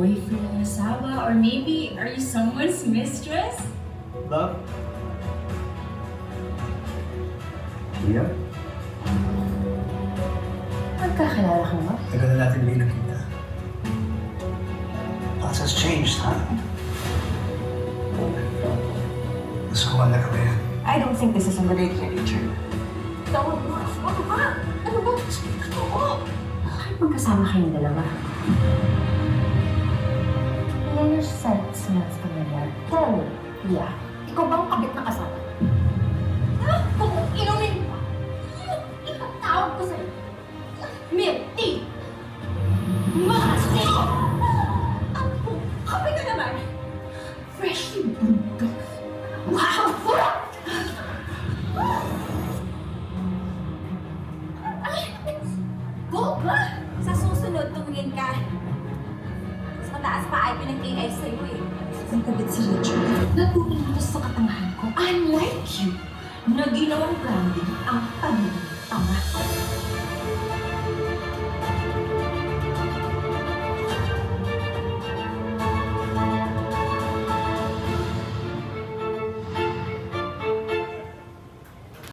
boyfriend, asawa, or maybe are you someone's mistress? Love? Iya? Magkakilala ka ba? Tagal na natin may nakita. Lots has changed, huh? Nasukuhan na kami. I don't think this is a good idea, Richard. Tawag mo. Ano ba? Ano ba? Totoo. Bakit magkasama kayong dalawa? Your scent smells familiar. Tell me, yeah. Ikaw ba ang kabit na kasama? Ha? Kung inumin mo, ipatawag ko sa'yo. Milty! Mahastik! Ang kabit ka naman! Freshly brewed. Wow! Go ba? Sa susunod, tumingin ka. Mataas pa ay pinag-AI sa'yo eh. Ang kabit si Richard. Natutunan sa katangahan ko. Unlike you, na ginawang branding ang pagiging tanga.